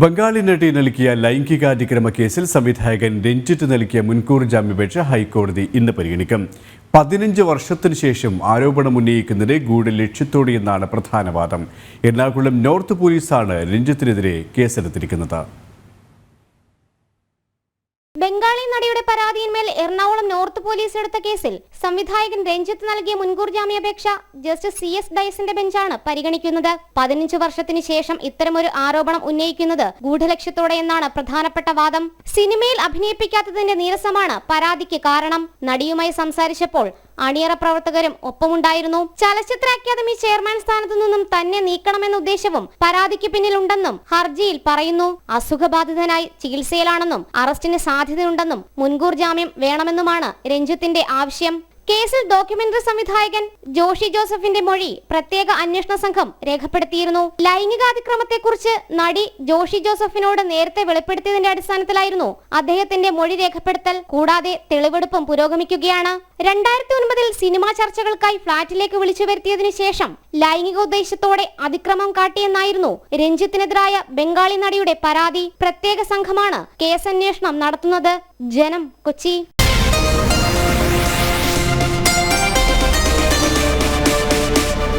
ബംഗാളി നടി നൽകിയ ലൈംഗികാതിക്രമ കേസിൽ സംവിധായകൻ രഞ്ജിത്ത് നൽകിയ മുൻകൂർ ജാമ്യപേക്ഷ ഹൈക്കോടതി ഇന്ന് പരിഗണിക്കും. പതിനഞ്ച് വർഷത്തിനു ശേഷം ആരോപണം ഉന്നയിക്കുന്നത് ഗൂഢ ലക്ഷ്യത്തോടെയെന്നാണ് പ്രധാന വാദം. എറണാകുളം നോർത്ത് പോലീസാണ് രഞ്ജിത്തിനെതിരെ കേസെടുത്തിരിക്കുന്നത് ബംഗാളി നടിയുടെ പരാതിയിന്മേൽ എറണാകുളം നോർത്ത് പോലീസ് എടുത്ത കേസിൽ സംവിധായകൻ രഞ്ജിത്ത് നൽകിയ മുൻകൂർ ജാമ്യാപേക്ഷ ജസ്റ്റിസ് സി എസ് ഡയസിന്റെ ബെഞ്ചാണ് പരിഗണിക്കുന്നത്. പതിനഞ്ച് വർഷത്തിന് ശേഷം ഇത്തരമൊരു ആരോപണം ഉന്നയിക്കുന്നത് ഗൂഢലക്ഷ്യത്തോടെ എന്നാണ് പ്രധാനപ്പെട്ട വാദം. സിനിമയിൽ അഭിനയിപ്പിക്കാത്തതിന്റെ നീരസമാണ് പരാതിക്ക് കാരണം. നടിയുമായി സംസാരിച്ചപ്പോൾ അണിയറ പ്രവർത്തകരും ഒപ്പമുണ്ടായിരുന്നു. ചലച്ചിത്ര അക്കാദമി ചെയർമാൻ സ്ഥാനത്തു നിന്നും തന്നെ നീക്കണമെന്ന ഉദ്ദേശവും പരാതിക്ക് പിന്നിലുണ്ടെന്നും ഹർജിയിൽ പറയുന്നു. അസുഖബാധിതനായി ചികിത്സയിലാണെന്നും അറസ്റ്റിന് സാധ്യതയുണ്ടെന്നും മുൻകൂർ ജാമ്യം വേണമെന്നുമാണ് രഞ്ജിത്തിന്റെ ആവശ്യം. കേസിൽ ഡോക്യുമെന്ററി സംവിധായകൻ ജോഷി ജോസഫിന്റെ മൊഴി പ്രത്യേക അന്വേഷണ സംഘം രേഖപ്പെടുത്തിയിരുന്നു. ലൈംഗികാതിക്രമത്തെക്കുറിച്ച് നടി ജോഷി ജോസഫിനോട് നേരത്തെ വെളിപ്പെടുത്തിയതിന്റെ അടിസ്ഥാനത്തിലായിരുന്നു അദ്ദേഹത്തിന്റെ മൊഴി രേഖപ്പെടുത്തൽ. കൂടാതെ തെളിവെടുപ്പും പുരോഗമിക്കുകയാണ്. രണ്ടായിരത്തി ഒൻപതിൽ സിനിമാ ചർച്ചകൾക്കായി ഫ്ളാറ്റിലേക്ക് വിളിച്ചു വരുത്തിയതിനു ശേഷം ലൈംഗിക ഉദ്ദേശത്തോടെ അതിക്രമം കാട്ടിയെന്നായിരുന്നു രഞ്ജിത്തിനെതിരായ ബംഗാളി നടിയുടെ പരാതി. പ്രത്യേക സംഘമാണ് കേസന്വേഷണം നടത്തുന്നത്. ജനം കൊച്ചി.